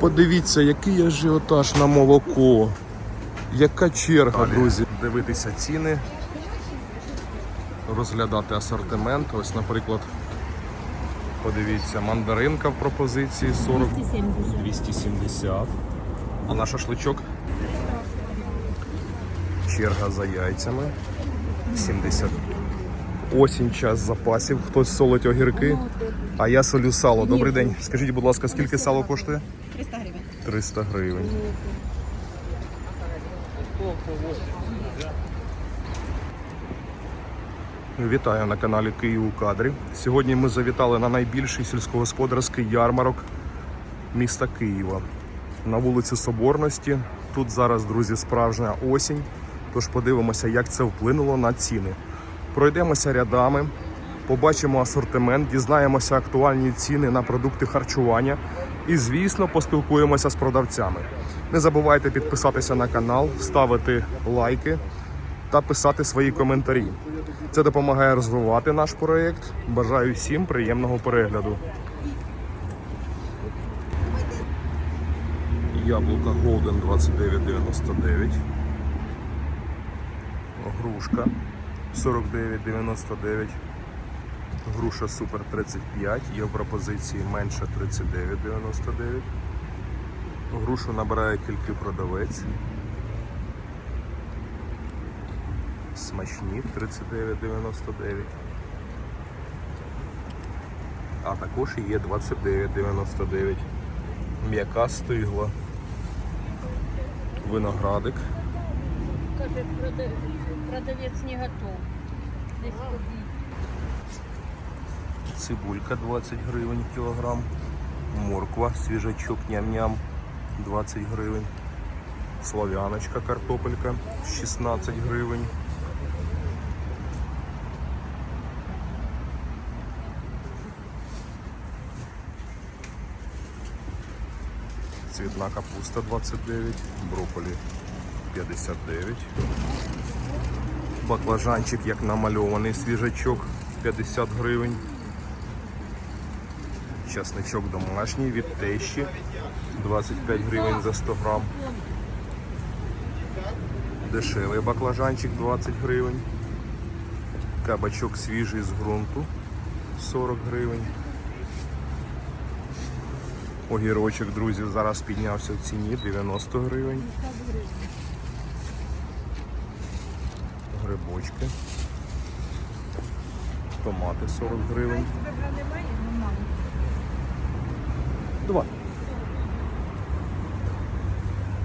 Подивіться, який ажіотаж на молоко. Яка черга, друзі. Дивитися ціни, розглядати асортимент. Ось, наприклад, подивіться, мандаринка в пропозиції 40 270. 270. А на шашличок? Черга за яйцями. 70. Осінь, час запасів. Хтось солить огірки, а я солю сало. Добрий день. Скажіть, будь ласка, скільки сало коштує? 300 гривень. Вітаю на каналі Київ у кадрі. Сьогодні ми завітали на найбільший сільськогосподарський ярмарок міста Києва на вулицю Соборності. Тут зараз, друзі, справжня осінь. Тож подивимося, як це вплинуло на ціни. Пройдемося рядами, побачимо асортимент, дізнаємося актуальні ціни на продукти харчування і, звісно, поспілкуємося з продавцями. Не забувайте підписатися на канал, ставити лайки та писати свої коментарі. Це допомагає розвивати наш проєкт. Бажаю всім приємного перегляду. Яблука Golden 29,99. Грушка 49,99. Груша Супер 35, є в пропозиції менше 39,99. Грушу набирає тільки продавець. Смачні 39,99. А також є 29,99. М'яка стигла. Виноградик. Каже, продавець не готов. Десь. Цибулька 20 гривень кілограм. Морква, свіжачок ням-ням 20 гривень. Слав'яночка, картопелька 16 гривень. Цвітна капуста 29, брокколі 59. Баклажанчик, як намальований, свіжачок 50 гривень. Часничок домашній від тещі 25 гривень за 100 грам. Дешевий баклажанчик 20 гривень. Кабачок свіжий з ґрунту 40 гривень. Огірочок, друзі, зараз піднявся в ціні 90 гривень. Грибочки. Томати 40 гривень. Два.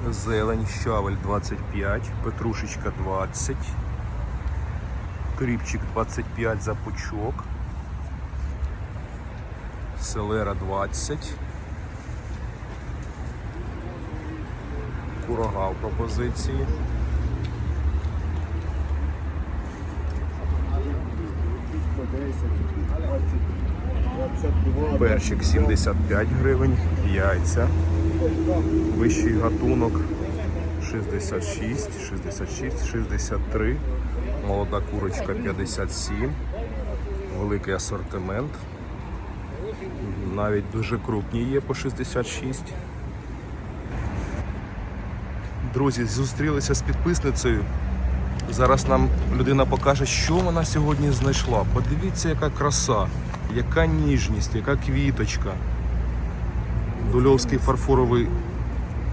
Зелень, щавель 25, петрушечка 20, кріпчик 25 за пучок, селера 20, курага в пропозиції. Перчик 75 гривень, яйця, вищий гатунок 66, 66, 63, молода курочка 57, великий асортимент. Навіть дуже крупні є по 66. Друзі, зустрілися з підписницею. Зараз нам людина покаже, що вона сьогодні знайшла. Подивіться, яка краса, яка ніжність, яка квіточка. Дульовський фарфоровий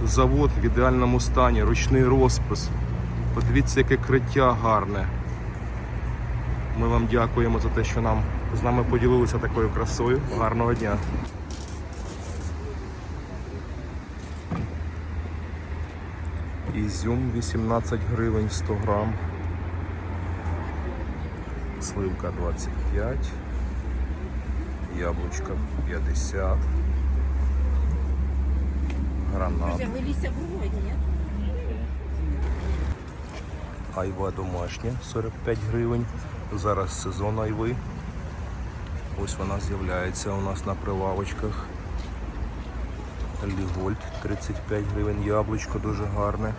завод в ідеальному стані, ручний розпис. Подивіться, яке криття гарне. Ми вам дякуємо за те, що нам з нами поділилися такою красою. Гарного дня. Ізюм 18 гривень 100 грам. Сливка 25. Яблучка 50. Гранат. Айва домашня 45 гривень. Зараз сезон айви. Ось вона з'являється у нас на прилавочках. Лігольд 35 гривень, яблучко дуже гарне.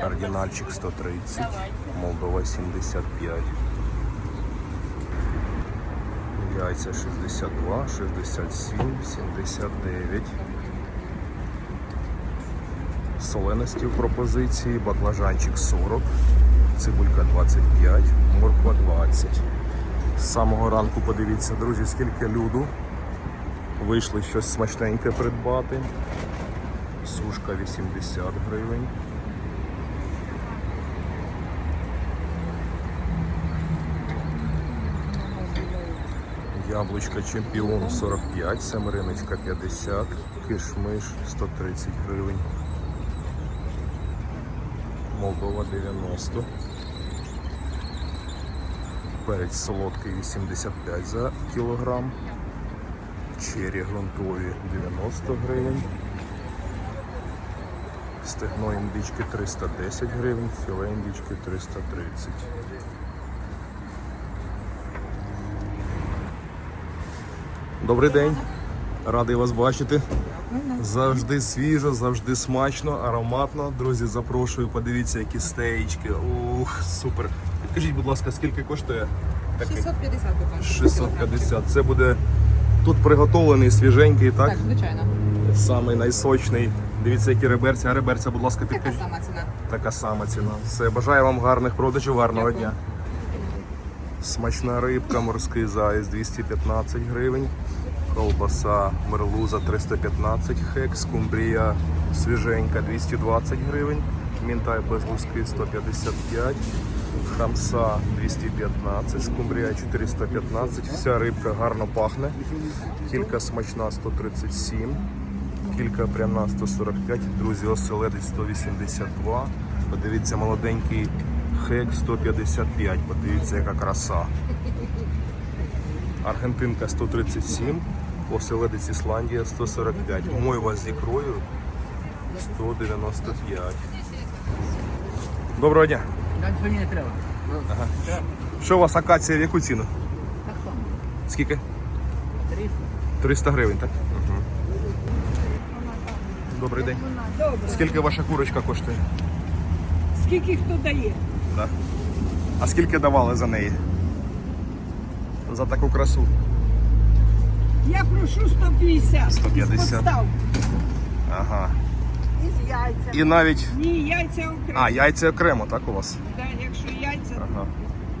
Кардинальчик 130, Давай. Молдова 75 яйця 62, 67, 79. Соленості в пропозиції, баклажанчик 40, цибулька 25, морква 20. З самого ранку подивіться, друзі, скільки люду. Вийшли щось смачненьке придбати. Сушка 80 гривень. Яблучко чемпіон 45, семериночка 50, кишмиш 130 гривень. Молдова 90. Перець солодкий 85 за кілограм. Чері грунтові 90 гривень. Стегно індички 310 гривень, філе індички 330. Добрий день. Радий вас бачити. Завжди свіжо, завжди смачно, ароматно. Друзі, запрошую, подивіться, які стеєчки. Ух, супер. Підкажіть, будь ласка, скільки коштує? такий? 650 буквально. 650. Це буде тут приготовлений, свіженький, так? Так, звичайно. Самий найсочний. Дивіться, які реберця. А реберця, будь ласка, Така підкажіть. сама ціна. Така сама ціна. Все, бажаю вам гарних продажів, гарного Дякую. дня. Смачна рибка, морський заяць 215 гривень. Колбаса мерлуза 315 хек, скумбрія свіженька 220 гривень. Мінтай без луски 155, хамса 215, скумбрія 415. Вся рибка гарно пахне. Кілька смачна 137. Кілька пряна 145, друзі, оселедець 182. Подивіться, молоденький хек 155. Подивіться, яка краса. Аргентинка 137, оселедець Ісландія 145. Мойва з ікрою 195. Доброго дня. Далі мені не треба. Що у вас акація в яку ціну? Так само. Скільки? 300. 300 гривень, так? Угу. Добрий день. Скільки ваша курочка коштує? Скільки хто дає? Да. А скільки давали за неї? За таку красу. Я прошу 150. 150. Із подстав. Ага. Із яйця. І навіть. Ні, яйця окремо. А, яйця окремо, так у вас? Да, якщо яйця, Ага.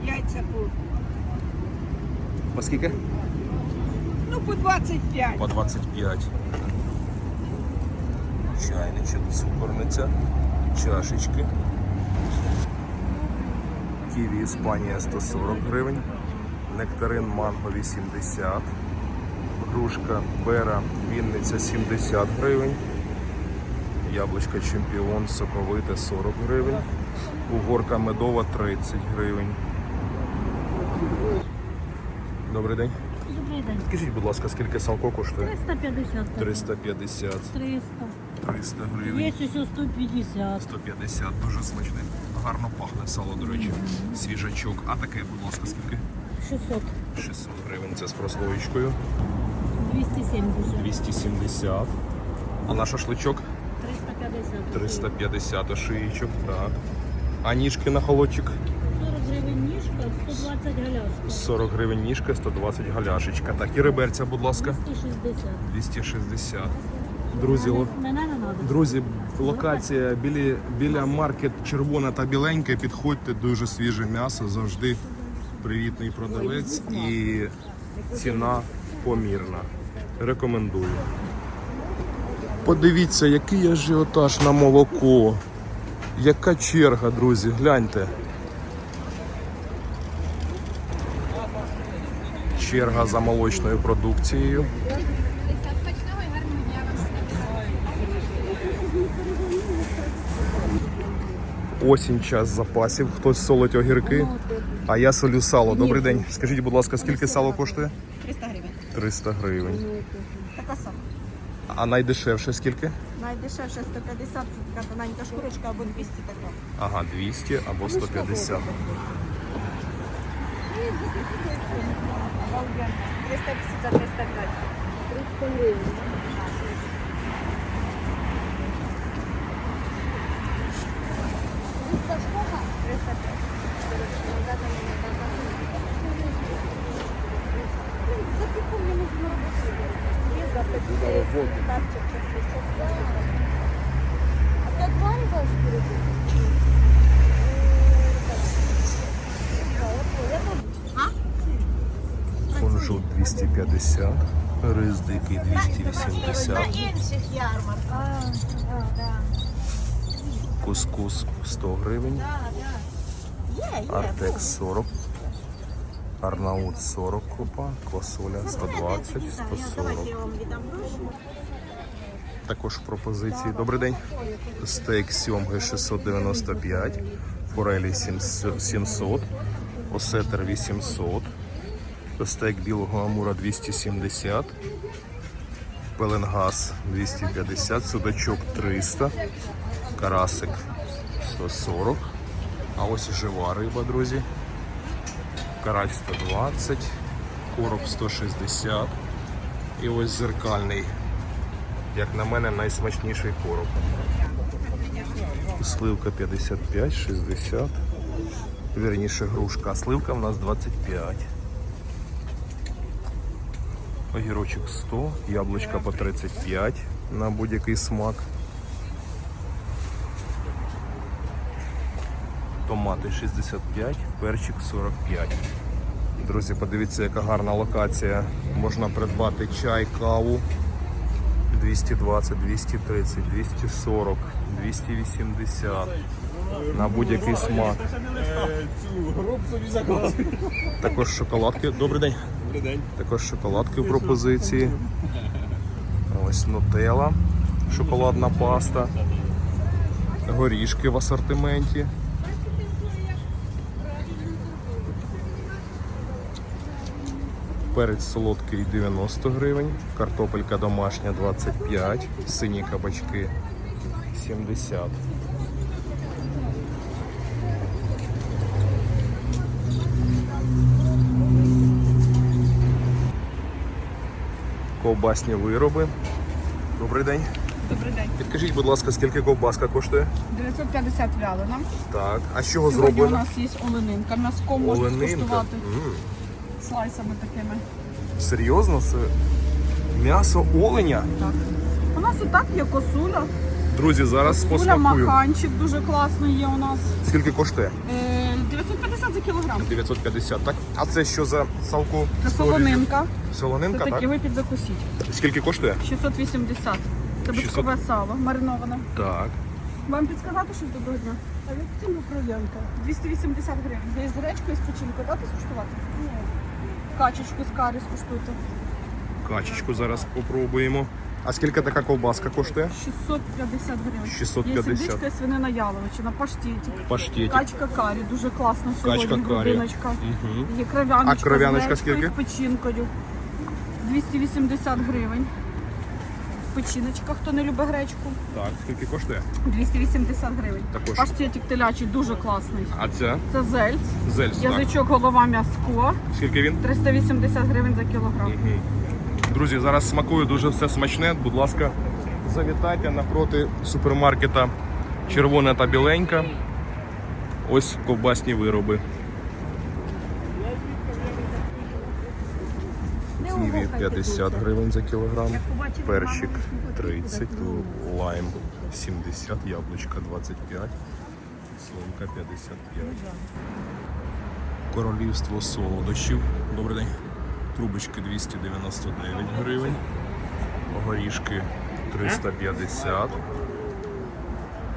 яйця по, По скільки? ну, по 25. По 25. Чайничок, цукорниця, чашечки. Ківі Іспанія 140 гривень. Нектарин манго 80. Грушка Бера Вінниця 70 гривень. Яблучко Чемпіон соковите 40 гривень. Угорка медова 30 гривень. Добрий день. Добрий день. Скажіть, будь ласка, скільки салко коштує? 350. 350, 300. 300 гривень, Є ось 150. 150, дуже смачне. Гарно пахне сало, до речі. Свіжачок. А таке, будь ласка, скільки? 600. 600 гривень. Це з прослоєчкою. 270. 270. А на шашличок 350. 350 ошиїчок. Так. А ніжки на холодчик 40 гривень ніжка, 120 галяшка. 40 гривень ніжка, 120 галяшечка. Так, і реберця, будь ласка, 260. 260. Друзі, ло- Мене. Друзі, локація біля, біля маркет червона та біленька. Підходьте, дуже свіже м'ясо, завжди привітний продавець і ціна помірна. Рекомендую. Подивіться, який ажіотаж на молоко. Яка черга, друзі, гляньте. Черга за молочною продукцією. Осінь час запасів. Хтось солить огірки, а я солю сало. Добрий день. Скажіть, будь ласка, скільки сало коштує? 300 гривень. 300 гривень. Така сама. А найдешевше скільки? Найдешевше 150, це така тоненька шкурочка або 200 така. Ага, 200 або 150. 350 за 305. Кунжут 250, рис дикий 280, інших ярмарках. кускус 100 гривень, артекс 40, арнаут 40 копа, квасоля 120, 140. я вам віддам гроші. Також пропозиції. Добрий день. Стейк сьомги 695, форелі 700, осетер 800, стейк білого амура 270, пеленгаз 250, судачок 300, карасик 140. А ось жива риба, друзі. Карась 120, короб 160. І ось зеркальний як на мене, найсмачніший короб. Сливка 55, 60. Вірніше грушка. Сливка в нас 25. Огірочок 100, яблучка по 35 на будь-який смак. Томати 65, перчик 45. Друзі, подивіться, яка гарна локація. Можна придбати чай, каву. 220, 230, 240, 280 на будь-який смак. Також шоколадки. Добрий день. Також шоколадки в пропозиції. Ось нутелла, шоколадна паста, горішки в асортименті. Перець солодкий 90 гривень, картопелька домашня 25, сині кабачки 70. Ковбасні вироби. Добрий день. Добрий день. Підкажіть, будь ласка, скільки ковбаска коштує? 950 вялена. Так. А з чого Сьогодні у нас є оленинка. М'язком можна Оленинка. скуштувати М, слайсами такими. Серйозно? Це м'ясо оленя? Так. У нас і так є косуля. Друзі, зараз Куля посмакую. маханчик дуже класний є у нас. Скільки коштує? Е, 950 за кілограм. 950, так? А це що за салку? Це солонинка. Це Солонинка, такий так? випід закусіть. Скільки коштує? 680. Це 600. бичкове сало, мариноване. Так. Вам підсказати щось доброго дня? А як ціну кров'янка? 280 гривень. Ви з гречкою, з печінкою дати скуштувати? Ні. Качечку з карі скуштуйте. Качечку зараз попробуємо. А скільки така ковбаска коштує? 650 гривень. 650. Є свинина яловичина, паштетик. Паштетик. Качка карі, дуже класно сьогодні. Качка карі. грудиночка. Угу. Є кров'яночка, А кров'яночка з скільки? печінкою. 280 гривень. Печіночка, хто не любить гречку, Так, скільки коштує? 280 гривень. Також. Паштетик телячий дуже класний. А ця? Це зельц, Зельс. Так. язичок, голова, м'язко. Скільки він? 380 гривень за кілограм. Мгм. Друзі, зараз смакує дуже все смачне. Будь ласка, завітайте напроти супермаркета Червона та біленька. Ось ковбасні вироби. Ківі 50 гривень за кілограм, перчик 30, лайм 70, яблучка 25, слонка 55. Королівство солодощів. Добрий день. Трубочки 299 гривень. Горішки 350.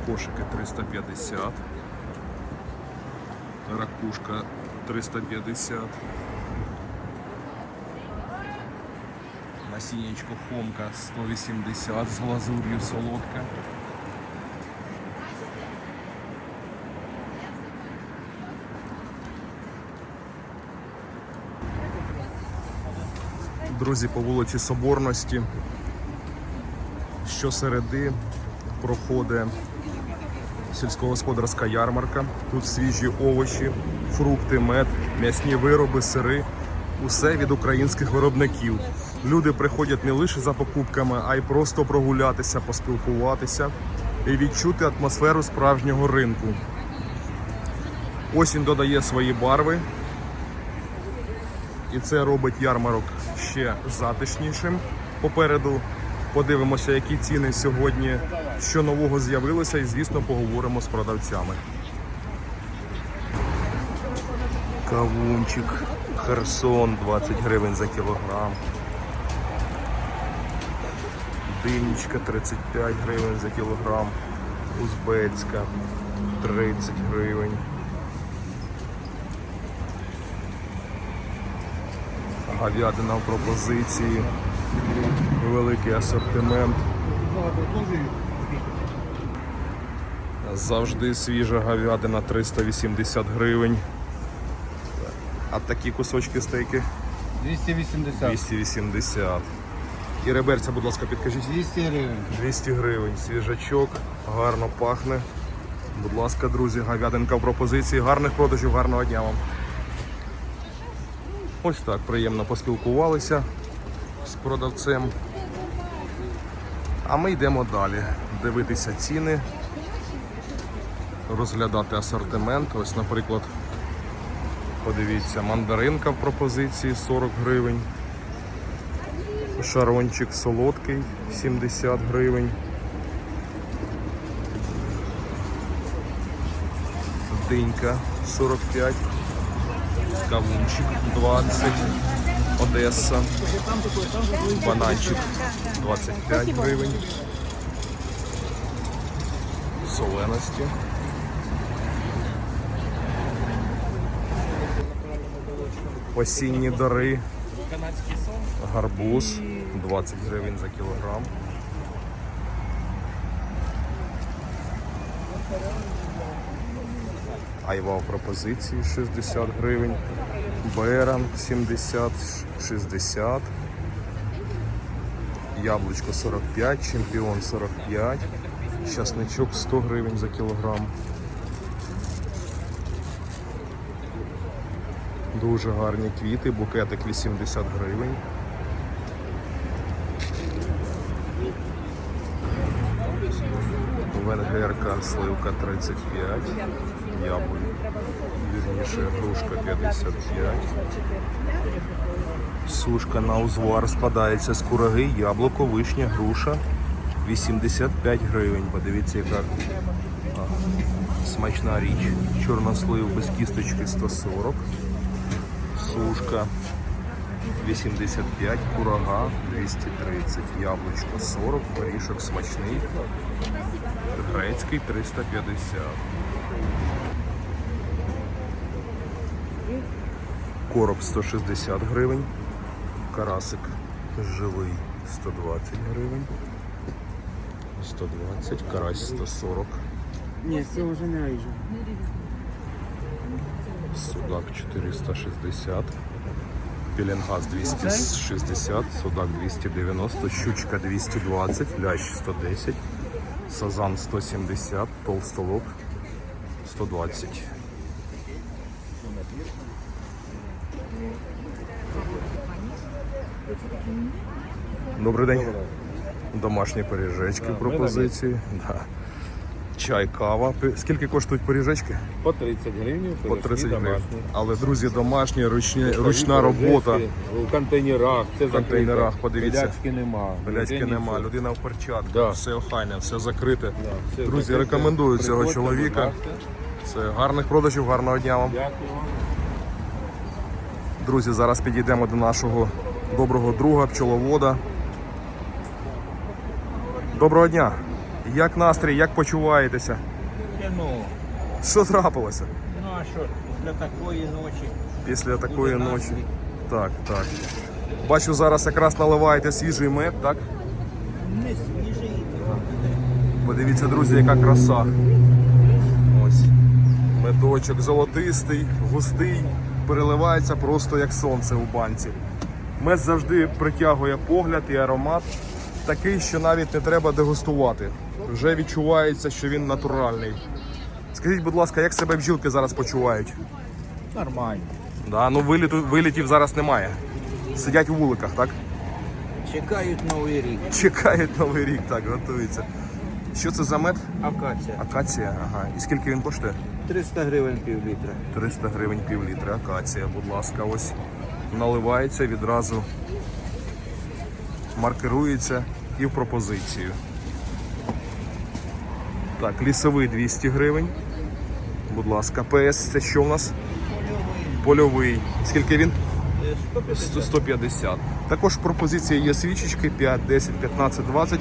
Кошики 350. Ракушка 350. Насіннячко хомка 180 з глазур'ю солодка. Друзі, по вулиці Соборності щосереди проходить сільськогосподарська ярмарка. Тут свіжі овочі, фрукти, мед, м'ясні вироби, сири. Усе від українських виробників. Люди приходять не лише за покупками, а й просто прогулятися, поспілкуватися і відчути атмосферу справжнього ринку. Осінь додає свої барви, і це робить ярмарок ще затишнішим. Попереду Подивимося, які ціни сьогодні, що нового з'явилося, і звісно поговоримо з продавцями. Кавунчик, Херсон 20 гривень за кілограм. Динічка 35 гривень за кілограм. Узбецька 30 гривень. Говядина в пропозиції. Великий асортимент. Завжди свіжа говядина 380 гривень. А такі кусочки стейки 280. 280. І реберця, будь ласка, підкажіть. 200 гривень. 200 гривень. Свіжачок, гарно пахне. Будь ласка, друзі, говядинка в пропозиції. Гарних продажів, гарного дня вам. Ось так приємно поспілкувалися з продавцем. А ми йдемо далі. Дивитися ціни, розглядати асортимент. Ось, наприклад, подивіться, мандаринка в пропозиції 40 гривень. Шарончик солодкий 70 гривень. Динька 45. Кавунчик 20. Одеса. Бананчик 25 гривень. Соленості. Осінні дари. Гарбуз 20 гривень за кілограм. Айва пропозиції 60 гривень. Беран 70, 60. Яблучко 45, чемпіон 45. Щасничок 100 гривень за кілограм. Дуже гарні квіти, букетик 80 гривень. Венгерка, сливка 35, яблук, вірніше, грушка 55. Сушка на узвар складається з кураги, яблуко, вишня, груша 85 гривень. Подивіться, яка а, смачна річ. Чорнослив без кісточки 140. Сушка 85, курага 230, яблучко 40, горішок смачний, грецький 350. Короб 160 гривень, карасик живий 120 гривень, 120, карась 140, Ні, з цього вже не ріжу. судак 460, пеленгаз 260, судак 290, щучка 220, лящ 110, сазан 170, толстолоб 120. Добрий день. Домашні пиріжечки в пропозиції. Да. Чай, кава. Пи- Скільки коштують пиріжечки? По 30 гривень. По 30 гривень. Але, друзі, домашні, ручні, ручна робота. У контейнерах. Це В контейнерах, подивіться. Пилячки нема. Блядьки Ніде нема, нічого. людина в перчатках, Да. все охайне, все закрите. Да, все Друзі, закрите. рекомендую цього Приходьте, чоловіка. будь ласка. Це гарних продажів, гарного дня вам. Дякую вам. Друзі, зараз підійдемо до нашого доброго друга, пчеловода. Доброго дня! Як настрій, як почуваєтеся? Ну, Що трапилося ну а що, після такої ночі після такої Буде ночі? настрій. Так, так. Бачу, зараз якраз наливаєте свіжий мед, так? не свіжий. Подивіться, друзі, яка краса. Ось. Медочок золотистий, густий, переливається просто як сонце у банці. Мед завжди притягує погляд і аромат. Такий, що навіть не треба дегустувати. Вже відчувається, що він натуральний. Скажіть, будь ласка, як себе бджілки зараз почувають? Нормально. Да, ну виліту, вилітів зараз немає. Сидять у вуликах, так? Чекають новий рік. Чекають новий рік, так, готуються. Що це за мед? Акація. Акація, ага. І скільки він коштує? 300 гривень пів літра. 300 гривень пів літра. Акація, будь ласка, ось наливається відразу, маркирується і в пропозицію. Так, лісовий 200 гривень. Будь ласка, ПС це що у нас? Польовий. Скільки він? 100 150. Також пропозиція є свічечки 5, 10, 15, 20.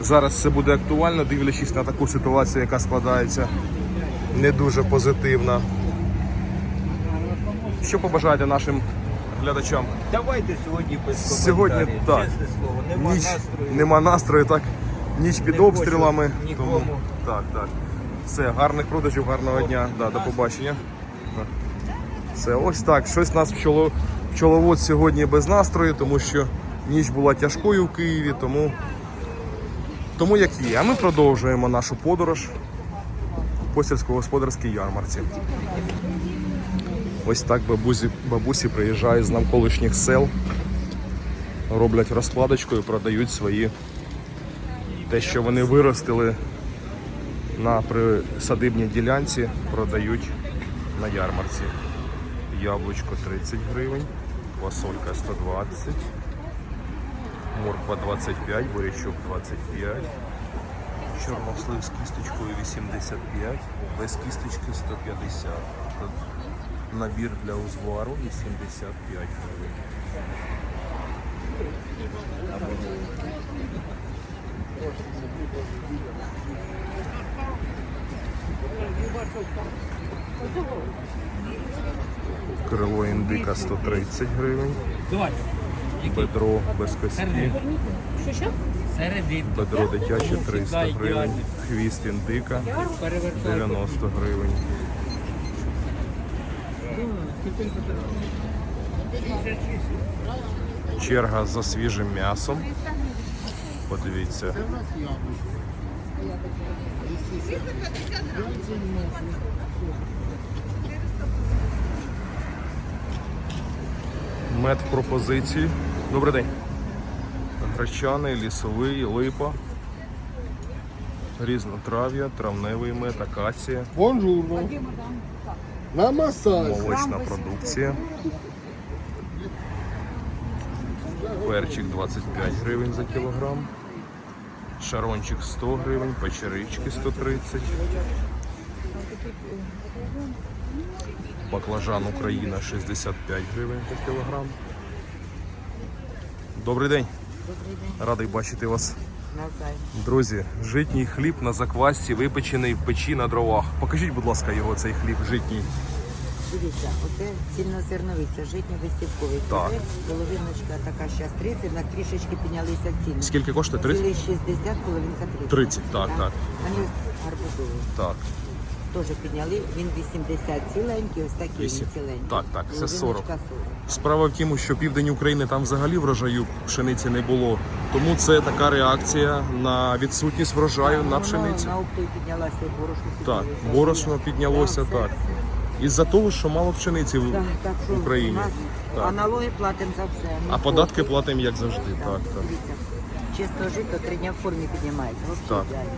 Зараз це буде актуально, дивлячись на таку ситуацію, яка складається не дуже позитивна. Що побажаєте нашим глядачам? Давайте сьогодні без Сьогодні коментарів. так. Чесне слово, нема Ніч настрою. нема настрою, так. Ніч під Не хочу обстрілами. нікому. Тому, так, так. Все, гарних продажів, гарного дня. Да, до побачення. Да. Все, ось так. Щось нас пчоло, пчеловод сьогодні без настрою, тому що ніч була тяжкою в Києві, тому, тому як є. А ми продовжуємо нашу подорож по сільськогосподарській ярмарці. Ось так бабусі, бабусі приїжджають з навколишніх сел, роблять розкладочку і продають свої те, що вони виростили на присадибній ділянці, продають на ярмарці. Яблучко 30 гривень, фасолька 120, морква 25, бурячок 25, чорнослив з кісточкою 85, без кісточки 150. Набір для узвару 85 гривень. Крило індика 130 гривень. Бедро без кості. Бедро дитяче 300 гривень. Хвіст індика 90 гривень. Черга за свіжим м'ясом. Подивіться. Мед пропозиції. Добрий день. Гречаний, лісовий, липа. Різнотрав'я, травневий мед, акація, Бонжурно. На масаж. молочна продукція. Перчик 25 гривень за кілограм. Шарончик 100 гривень, печерички 130. Баклажан Україна 65 гривень за кілограм. Добрий день. Радий бачити вас. Друзі, житній хліб на заквасці, випечений в печі на дровах. Покажіть, будь ласка, його цей хліб житній. Дивіться, оце цільнозерновий, це житній висівковий Так. половиночка така зараз 30, на трішечки піднялися ціни. Скільки коштує? 30? Цілий 60, половинка 30. 30, так, так. Вони гарбузові. Так. Теж підняли, він 80 ціленький, ось такий Вісім. він ціленький. Так, так, це 40. Половиночка 40. Справа в тім, що південь України там взагалі врожаю пшениці не було. Тому це така реакція на відсутність врожаю на пшениці. На оптові піднялася, борошно Так, піднялося. борошно піднялося, Так, так. все, Із-за того, що мало пшениці в Так, так що в Україні. нас Так. Аналоги платимо за все. А Ну, податки платимо як завжди. Так, так. Дивіться, чисто жито три дня в формі піднімається. Взагалі Так. ідеально.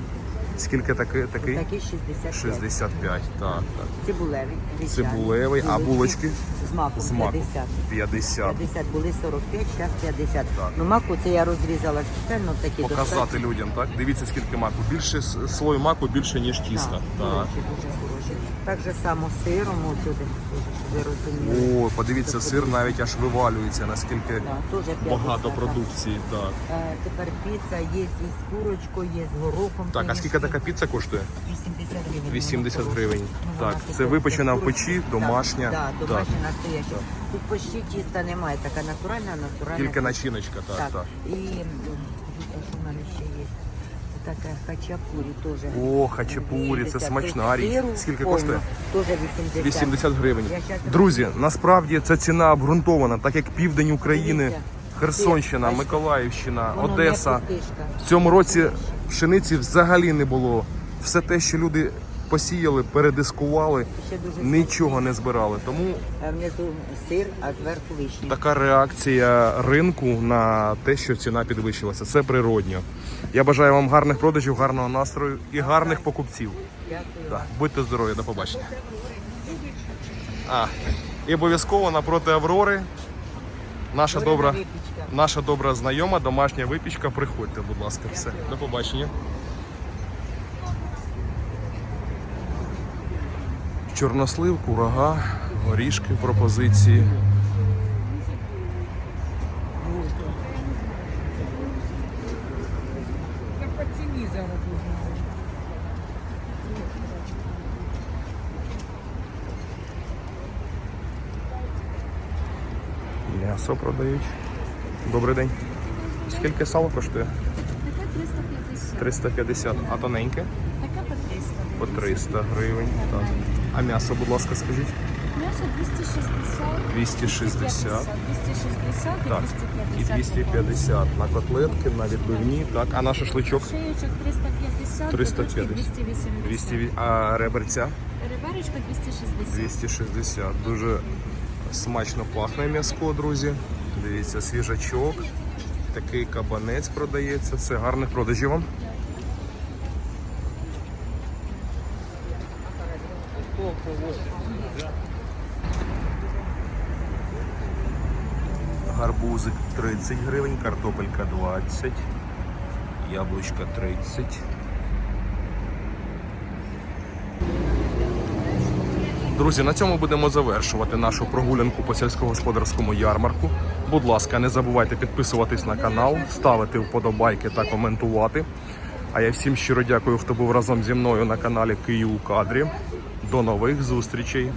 Скільки такий? такий? Такий 65. 65. Так, так. Цибулевий. вісяний. Цибулевий, а булочки? З маком З маком. 50. 50. 50 були 45, зараз 50. Так. Ну маку це я розрізала спеціально в такі Показати достатньо. людям, так? Дивіться, скільки маку. Більше с- слой маку більше, ніж тіста. Так, Так. дуже хороші. Так же само сиром щоб ви розуміли. О, подивіться, сир навіть аж вивалюється, наскільки Так, 50, багато так. продукції. Так. Е, Тепер піца є і з курочкою, є з горохом. Так, а скільки така піца коштує? 80 гривень. 80 гривень. Ну, Так, це така випечена в печі, домашня. Так, Так. домашня, настояща. Тут почти тіста немає, така натуральна, натуральна. Тільки начиночка, так, так. І м, дивіться, що в мене ще є. Така хачапурі теж. О, хачапурі, це смачна річ. Скільки коштує? Теж 80. 80 гривень. Я щас Друзі, насправді ця ціна обґрунтована, так як південь України, Дивіться. Херсонщина, Бачите? Миколаївщина, Воно Одеса. пустишка. В цьому році пшениці взагалі не було. Все те, що люди посіяли, передискували, нічого не збирали. Тому внизу сир, а зверху вишні. така реакція ринку на те, що ціна підвищилася. Це природньо. Я бажаю вам гарних продажів, гарного настрою і гарних покупців. Дякую. Так, будьте здорові, до побачення. А, і обов'язково напроти Аврори наша добра наша добра знайома, домашня випічка. Приходьте, будь ласка, все. До побачення. Чорнослив, курага, горішки, пропозиції. М'ясо продають. Добрий день. Скільки сало коштує? Таке 350. 350. А тоненьке? Таке по 300. По 300 гривень. Так. А м'ясо, будь ласка, скажіть? М'ясо 260. 260. 260 і Так. І 250. 250 на котлетки, на відбивні. Так. А на шашличок? Шиєчок 350, 350. 280. 200. А реберця? Риберечка 260. 260. Дуже смачно пахне м'яско, друзі. Дивіться, свіжачок. Такий кабанець продається. Все гарних продажів вам. Гарбузик 30 гривень, картопелька 20, яблучка 30. Друзі, на цьому будемо завершувати нашу прогулянку по сільськогосподарському ярмарку. Будь ласка, не забувайте підписуватись на канал, ставити вподобайки та коментувати. А я всім щиро дякую, хто був разом зі мною на каналі Київ у кадрі. До нових зустрічей!